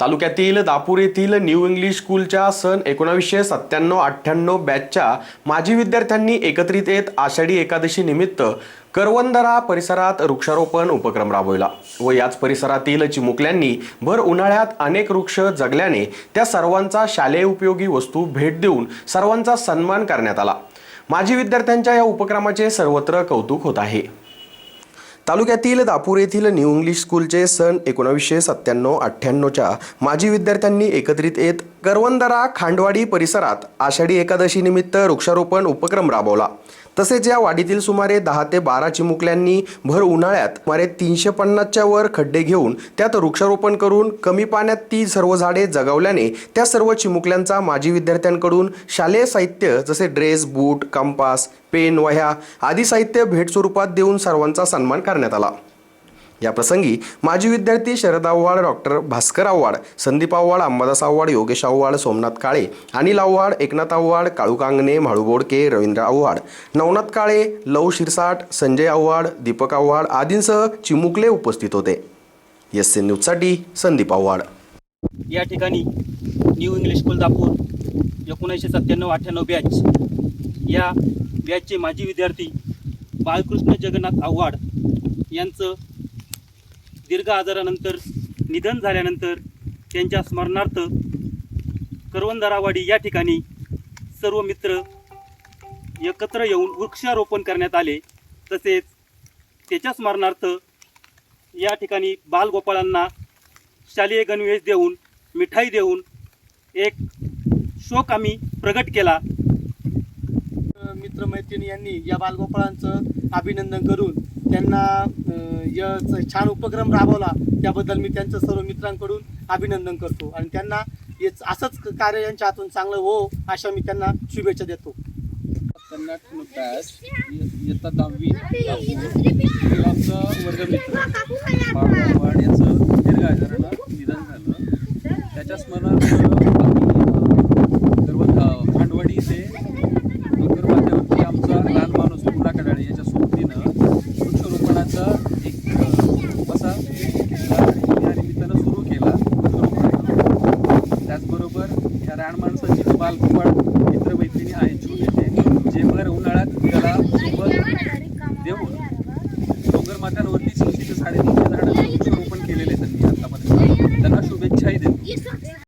तालुक्यातील दापूर येथील new English स्कूलच्या सन एकोणावीसशे सत्त्याण्णव अठ्ठ्याण्णव बॅचच्या माजी विद्यार्थ्यांनी एकत्रित येत आषाढी एकादशी निमित्त करवंदरा परिसरात वृक्षारोपण उपक्रम राबविला व याच परिसरातील चिमुकल्यांनी भर उन्हाळ्यात अनेक वृक्ष जगल्याने त्या सर्वांचा शालेय उपयोगी वस्तू भेट देऊन सर्वांचा सन्मान करण्यात आला. माजी विद्यार्थ्यांच्या या उपक्रमाचे सर्वत्र कौतुक होत आहे. तालुक्यातील दापूर येथील न्यू इंग्लिश स्कूलचे सन एकोणावीसशे सत्त्याण्णव अठ्ठ्याण्णवच्या माजी विद्यार्थ्यांनी एकत्रित येत करवंदरा खांडवाडी परिसरात आषाढी एकादशीनिमित्त वृक्षारोपण उपक्रम राबवला. तसेच या वाडीतील सुमारे दहा ते बारा चिमुकल्यांनी भर उन्हाळ्यात सुमारे तीनशे पन्नासच्या वर खड्डे घेऊन त्यात वृक्षारोपण करून कमी पाण्यात ती सर्व झाडे जगवल्याने त्या सर्व चिमुकल्यांचा माजी विद्यार्थ्यांकडून शालेय साहित्य जसे ड्रेस बूट कंपास पेन वह्या आदी साहित्य भेट स्वरूपात देऊन सर्वांचा सन्मान करण्यात आला. या प्रसंगी माजी विद्यार्थी शरद आव्हाड डॉक्टर भास्कर आव्हाड संदीप आव्हाड अंबादास आव्हाड योगेश आव्हाड सोमनाथ काळे अनिल आव्हाड एकनाथ आव्हाड काळू कांगणे म्हाळू बोडके रवींद्र आव्हाड नवनाथ काळे लव शिरसाट संजय आव्हाड दीपक आव्हाड आदींसह चिमुकले उपस्थित होते. एस एन न्यूजसाठी संदीप आव्हाड. या ठिकाणी न्यू इंग्लिश स्कूल दापूर एकोणीसशे सत्त्याण्णव अठ्ठ्याण्णव बॅच या बॅचचे माजी विद्यार्थी बाळकृष्ण जगन्नाथ आव्हाड यांचं दीर्घ आजारानंतर निधन झाल्यानंतर त्यांच्या स्मरणार्थ करवंदरावाडी या ठिकाणी सर्व मित्र एकत्र येऊन वृक्षारोपण करण्यात आले. तसेच त्याच्या स्मरणार्थ या ठिकाणी बालगोपाळांना शालेय गणवेश देऊन मिठाई देऊन एक शोक आम्ही प्रगट केला. मित्र मैत्रिणी यांनी या बालगोपाळांचं अभिनंदन करून त्यांना अ, छान उपक्रम राबवला. त्याबद्दल मी त्यांचं सर्व मित्रांकडून अभिनंदन करतो. आणि त्यांना हेच असंच कार्य यांच्या हातून चांगलं हो अशा मी त्यांना शुभेच्छा देतो. कर्नाटक बॅच इयत्ता दहावी वर्गमित्र दीर्घ आजारानं निधन झालं. त्याच्या स्मरणार्थ असा या निमित्तानं सुरू केला. त्याचबरोबर ह्या रान माणसाची बालकुपाळ मित्रमैत्रिणी आहेत छोटे जे भर उन्हाळ्यात त्याला सोबत देऊन